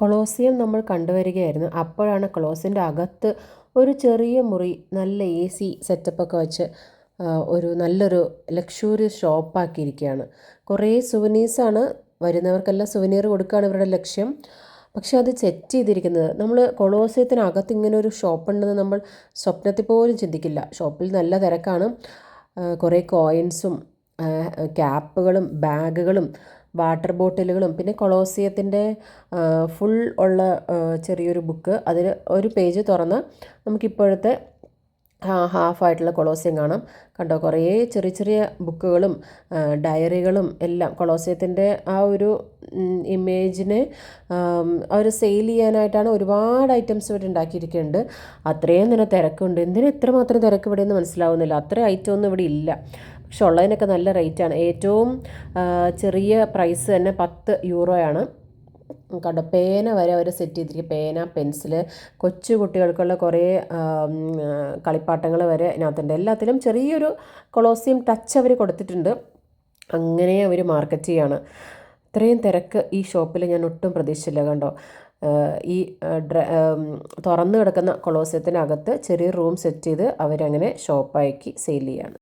Colosseum നമ്മൾ കണ്ടുവരികയായിരുന്നു. അപ്പോഴാണ് കൊളോസിയന്റെ അകത്ത് ഒരു ചെറിയ മുറി നല്ല എ സി സെറ്റപ്പൊക്കെ വെച്ച് ഒരു നല്ലൊരു ലക്ഷൂറി ഷോപ്പാക്കിയിരിക്കുകയാണ് കുറേ സുവനീസാണ് വരുന്നവർക്കെല്ലാം സുവനീർ കൊടുക്കുകയാണ് ഇവരുടെ ലക്ഷ്യം. പക്ഷെ അത് സെറ്റ് ചെയ്തിരിക്കുന്നത് നമ്മൾ കൊളോസിയത്തിനകത്ത് ഇങ്ങനെ ഒരു ഷോപ്പ് ഉണ്ടെന്ന് നമ്മൾ സ്വപ്നത്തിൽ പോലും ചിന്തിക്കില്ല. ഷോപ്പിൽ നല്ല തിരക്കാണ്. കുറേ കോയിൻസും ക്യാപ്പുകളും ബാഗുകളും വാട്ടർ ബോട്ടിലുകളും പിന്നെ കൊളോസിയത്തിന്റെ ഫുൾ ഉള്ള ചെറിയൊരു ബുക്ക്. അതിൽ ഒരു പേജ് തുറന്ന് നമുക്കിപ്പോഴത്തെ ഹാഫായിട്ടുള്ള കൊളോസിയം കാണാം. കണ്ടോ കുറേ ചെറിയ ചെറിയ ബുക്കുകളും ഡയറികളും എല്ലാം. കൊളോസിയത്തിന്റെ ആ ഒരു ഇമേജിനെ അവർ സെയിൽ ചെയ്യാനായിട്ടാണ് ഒരുപാട് ഐറ്റംസ് ഇവിടെ ഉണ്ടാക്കിയിരിക്കുന്നുണ്ട്. അത്രയും തന്നെ തിരക്കുണ്ട്. എന്തിനാ ഇത്രമാത്രം തിരക്ക് ഇവിടെ എന്ന് മനസ്സിലാവുന്നില്ല. അത്ര ഐറ്റം ഒന്നും ഇവിടെ ഇല്ല. പക്ഷെ ഉള്ളതിനൊക്കെ നല്ല റേറ്റാണ്. ഏറ്റവും ചെറിയ പ്രൈസ് തന്നെ പത്ത് യൂറോയാണ്. കണ്ടോ പേന വരെ അവർ സെറ്റ് ചെയ്തിരിക്കും. പേന പെൻസിൽ കൊച്ചു കുട്ടികൾക്കുള്ള കുറേ കളിപ്പാട്ടങ്ങൾ വരെ ഇതിനകത്തുണ്ട്. എല്ലാത്തിലും ചെറിയൊരു കൊളോസിയം ടച്ച് അവർ കൊടുത്തിട്ടുണ്ട്. അങ്ങനെ അവർ മാർക്കറ്റ് ചെയ്യാണ്. ഇത്രയും തിരക്ക് ഈ ഷോപ്പിൽ ഞാൻ ഒട്ടും പ്രതീക്ഷിച്ചില്ല കണ്ടോ. ഈ തുറന്നു കിടക്കുന്ന കൊളോസിയത്തിനകത്ത് ചെറിയ റൂം സെറ്റ് ചെയ്ത് അവരങ്ങനെ ഷോപ്പാക്കി സെയിൽ ചെയ്യാണ്.